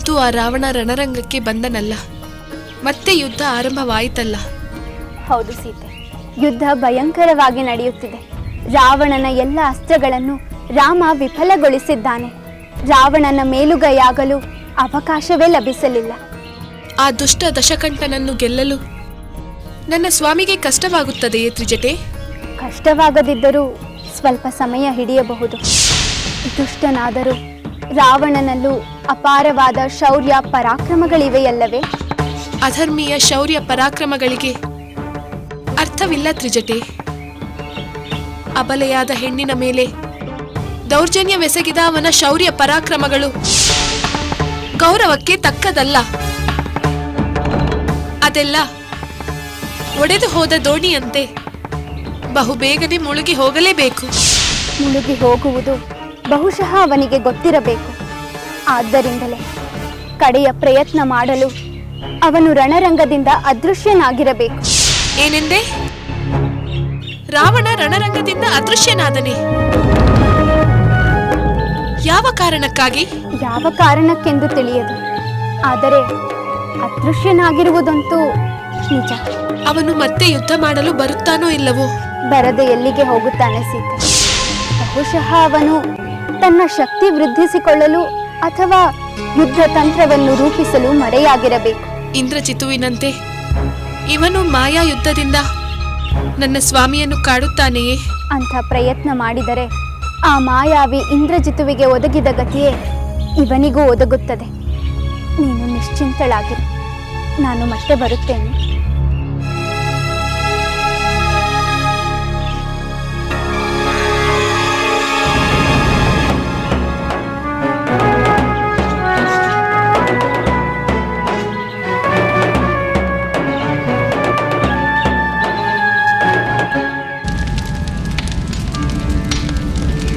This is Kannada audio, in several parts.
ಅಂತೂ ಆ ರಾವಣ ರಣರಂಗಕ್ಕೆ ಬಂದನಲ್ಲ. ಮತ್ತೆ ಯುದ್ಧ ಆರಂಭವಾಯಿತಲ್ಲ. ಹೌದು ಸೀತೆ. ಯುದ್ಧ ಭಯಂಕರವಾಗಿ ನಡೆಯುತ್ತಿದೆ. ರಾವಣನ ಎಲ್ಲ ಅಸ್ತ್ರಗಳನ್ನು ರಾಮ ವಿಫಲಗೊಳಿಸಿದ್ದಾನೆ. ರಾವಣನ ಮೇಲುಗೈಯಾಗಲು ಅವಕಾಶವೇ ಲಭಿಸಲಿಲ್ಲ. ಆ ದುಷ್ಟ ದಶಕಂಠನನ್ನು ಗೆಲ್ಲಲು ನನ್ನ ಸ್ವಾಮಿಗೆ ಕಷ್ಟವಾಗುತ್ತದೆಯೇ ತ್ರಿಜಟೆ? ಕಷ್ಟವಾಗದಿದ್ದರೂ ಸ್ವಲ್ಪ ಸಮಯ ಹಿಡಿಯಬಹುದು. ದುಷ್ಟನಾದರೂ ರಾವಣನಲ್ಲೂ ಅಪಾರವಾದ ಶೌರ್ಯ ಪರಾಕ್ರಮಗಳಿವೆಯಲ್ಲವೇ? ಅಧರ್ಮೀಯ ಶೌರ್ಯ ಪರಾಕ್ರಮಗಳಿಗೆ ಅರ್ಥವಿಲ್ಲ ತ್ರಿಜಟೆ. ಅಬಲೆಯಾದ ಹೆಣ್ಣಿನ ಮೇಲೆ ದೌರ್ಜನ್ಯವೆಸಗಿದ ಅವನ ಶೌರ್ಯ ಪರಾಕ್ರಮಗಳು ಗೌರವಕ್ಕೆ ತಕ್ಕದಲ್ಲ. ಅದೆಲ್ಲ ಒಡೆದು ಹೋದ ದೋಣಿಯಂತೆ ಬಹುಬೇಗನೆ ಮುಳುಗಿ ಹೋಗಲೇಬೇಕು. ಮುಳುಗಿ ಹೋಗುವುದು ಬಹುಶಃ ಅವನಿಗೆ ಗೊತ್ತಿರಬೇಕು. ಆದ್ದರಿಂದಲೇ ಕಡೆಯ ಪ್ರಯತ್ನ ಮಾಡಲು ಅವನು ರಣರಂಗದಿಂದ ಅದೃಶ್ಯನಾಗಿರಬೇಕು. ಏನೆಂದೆ? ರಾವಣ ರಣರಂಗದಿಂದ ಅದೃಶ್ಯನಾದನೆ. ಯಾವ ಕಾರಣಕ್ಕಾಗಿ? ಯಾವ ಕಾರಣಕ್ಕೆಂದು ತಿಳಿಯದು. ಆದರೆ ಅದೃಶ್ಯನಾಗಿರುವುದಂತೂ ನಿಜ. ಅವನು ಮತ್ತೆ ಯುದ್ಧ ಮಾಡಲು ಬರುತ್ತಾನೋ ಇಲ್ಲವೋ? ಬರದೆ ಎಲ್ಲಿಗೆ ಹೋಗುತ್ತಾನೆ ಸೀತೆ? ಬಹುಶಃ ಅವನು ತನ್ನ ಶಕ್ತಿ ವೃದ್ಧಿಸಿಕೊಳ್ಳಲು ಅಥವಾ ಯುದ್ಧ ತಂತ್ರವನ್ನು ರೂಪಿಸಲು ಮರೆಯಾಗಿರಬೇಕು. ಇಂದ್ರಜಿತುವಿನಂತೆ ಇವನು ಮಾಯಾ ಯುದ್ಧದಿಂದ ನನ್ನ ಸ್ವಾಮಿಯನ್ನು ಕಾಡುತ್ತಾನೆಯೇ? ಅಂತ ಪ್ರಯತ್ನ ಮಾಡಿದರೆ ಆ ಮಾಯಾವಿ ಇಂದ್ರಜಿತುವಿಗೆ ಒದಗಿದ ಗತಿಯೇ ಇವನಿಗೂ ಒದಗುತ್ತದೆ. ನೀನು ನಿಶ್ಚಿಂತಳಾಗಿ ನಾನು ಮತ್ತೆ ಬರುತ್ತೇನೆ.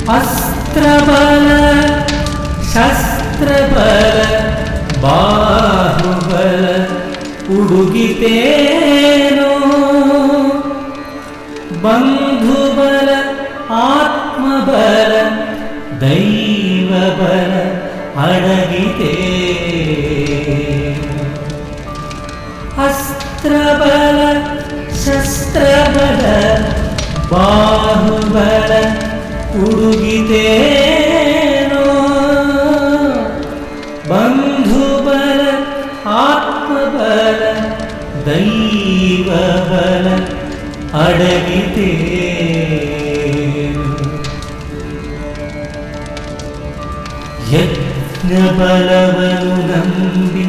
अस्त्रबल शस्त्रबल बाहुबल उडुगितेनो बन्धुबल आत्मबल दैवबल अडगिते अस्त्रबल शस्त्रबल बाहुबल ಬಾಹುಬಲ ಉಡುಗಿತೇನೋ? ಬಂಧುಬಲ ಆತ್ಮಬಲ ದೈವಬಲ ಯಜ್ಞ ಬಲವನು ನಂಬಿ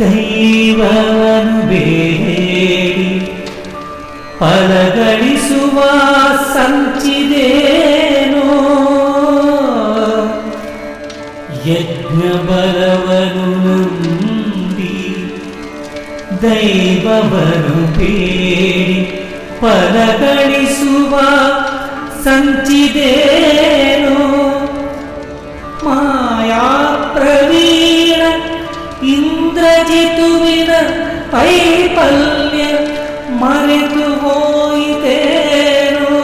ದೈವವನು ಬೇಡಿ ಫಲಗಳಿಸುವ ಸಂಚಿದೇನೋ ಯಜ್ಞಬಲವನು ನಂಬಿ ದೈವವನು ಬೇಡಿ ಫಲಗಳಿಸುವ ಸಂಚಿದೇನೋ ಮಾಯಾ ಪ್ರವೀಣ ಇಂದ್ರಜಿತುವಿನ ವೈಫಲ್ಯ ಮರೆತು ಹೋಯಿತೇನೋ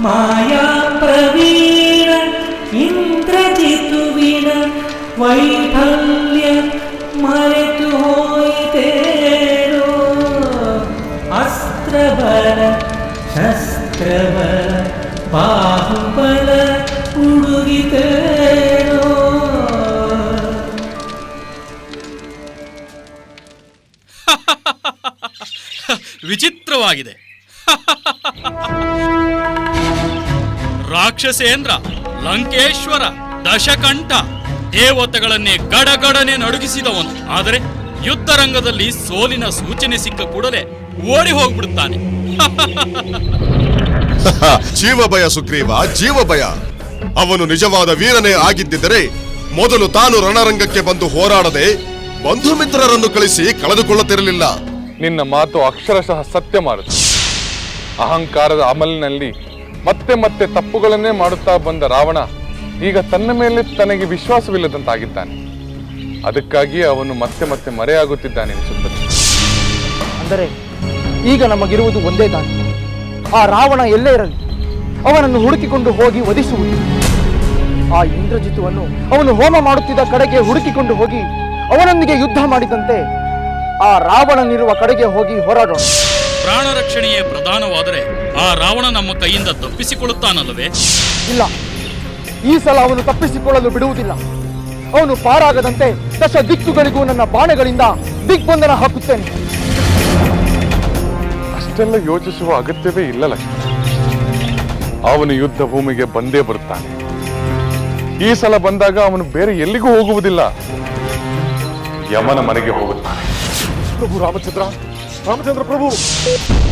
ಮಾಯಾ ವೈಫಲ್ಯ ಮರೆತು ಹೋಯಿತೇನೋ ಅಸ್ತ್ರಬಲ ಶಸ್ತ್ರಬಲ ಬಾಹುಬಲ ಉಡುಗಿತೇನೋ ವಿಚಿತ್ರವಾಗಿದೆ. ರಾಕ್ಷಸೇಂದ್ರ ಲಂಕೇಶ್ವರ ದಶಕಂಠ. ದೇವತೆಗಳನ್ನೇ ಗಡಗಡನೆ ನಡುಗಿಸಿದವನು. ಆದರೆ ಯುದ್ಧ ರಂಗದಲ್ಲಿ ಸೋಲಿನ ಸೂಚನೆ ಸಿಕ್ಕ ಕೂಡಲೇ ಓಡಿ ಹೋಗ್ಬಿಡುತ್ತಾನೆ. ಜೀವಭಯ ಸುಗ್ರೀವ ಜೀವಭಯ. ಅವನು ನಿಜವಾದ ವೀರನೇ ಆಗಿದ್ದಿದ್ದರೆ ಮೊದಲು ತಾನು ರಣರಂಗಕ್ಕೆ ಬಂದು ಹೋರಾಡದೆ ಬಂಧು ಮಿತ್ರರನ್ನು ಕಳಿಸಿ ಕಳೆದುಕೊಳ್ಳುತ್ತಿರಲಿಲ್ಲ. ನಿನ್ನ ಮಾತು ಅಕ್ಷರಶಃ ಸತ್ಯ ಮಾಡುತ್ತೆ ಅಹಂಕಾರದ ಅಮಲಿನಲ್ಲಿ ಮತ್ತೆ ಮತ್ತೆ ತಪ್ಪುಗಳನ್ನೇ ಮಾಡುತ್ತಾ ಬಂದ ರಾವಣ ಈಗ ತನ್ನ ಮೇಲೆ ತನಗೆ ವಿಶ್ವಾಸವಿಲ್ಲದಂತಾಗಿದ್ದಾನೆ. ಅದಕ್ಕಾಗಿ ಅವನು ಮತ್ತೆ ಮತ್ತೆ ಮರೆಯಾಗುತ್ತಿದ್ದಾನೆ ಎನಿಸುತ್ತದೆ ಅಂದರೆ ಈಗ ನಮಗಿರುವುದು ಒಂದೇ ದಾರಿ. ಆ ರಾವಣ ಎಲ್ಲೇ ಇರಲಿ ಅವನನ್ನು ಹುಡುಕಿಕೊಂಡು ಹೋಗಿ ವಧಿಸುವುದು. ಆ ಇಂದ್ರಜಿತುವನ್ನು ಅವನು ಹೋಮ ಮಾಡುತ್ತಿದ್ದ ಕಡೆಗೆ ಹುಡುಕಿಕೊಂಡು ಹೋಗಿ ಅವನೊಂದಿಗೆ ಯುದ್ಧ ಮಾಡಿದಂತೆ ಆ ರಾವಣನಿರುವ ಕಡೆಗೆ ಹೋಗಿ ಹೋರಾಡೋಣ. ಪ್ರಾಣ ರಕ್ಷಣೆಯೇ ಪ್ರಧಾನವಾದರೆ ಆ ರಾವಣ ನಮ್ಮ ಕೈಯಿಂದ ತಪ್ಪಿಸಿಕೊಳ್ಳುತ್ತಾನಲ್ಲವೇ? ಇಲ್ಲ ಈ ಸಲ ಅವನು ತಪ್ಪಿಸಿಕೊಳ್ಳಲು ಬಿಡುವುದಿಲ್ಲ. ಅವನು ಪಾರಾಗದಂತೆ ದಶ ದಿಕ್ಕುಗಳಿಗೂ ನನ್ನ ಬಾಣಗಳಿಂದ ದಿಗ್ಬಂಧನ ಹಾಕುತ್ತೇನೆ. ಅಷ್ಟೆಲ್ಲ ಯೋಚಿಸುವ ಅಗತ್ಯವೇ ಇಲ್ಲ ಲಕ್ಷ್ಮಣ. ಅವನು ಯುದ್ಧ ಭೂಮಿಗೆ ಬಂದೇ ಬರುತ್ತಾನೆ. ಈ ಸಲ ಬಂದಾಗ ಅವನು ಬೇರೆ ಎಲ್ಲಿಗೂ ಹೋಗುವುದಿಲ್ಲ. ಯಮನ ಮನೆಗೆ ಹೋಗುತ್ತಾನೆ. ಪ್ರಭು ರಾಮಚಂದ್ರ ರಾಮಚಂದ್ರ ಪ್ರಭು!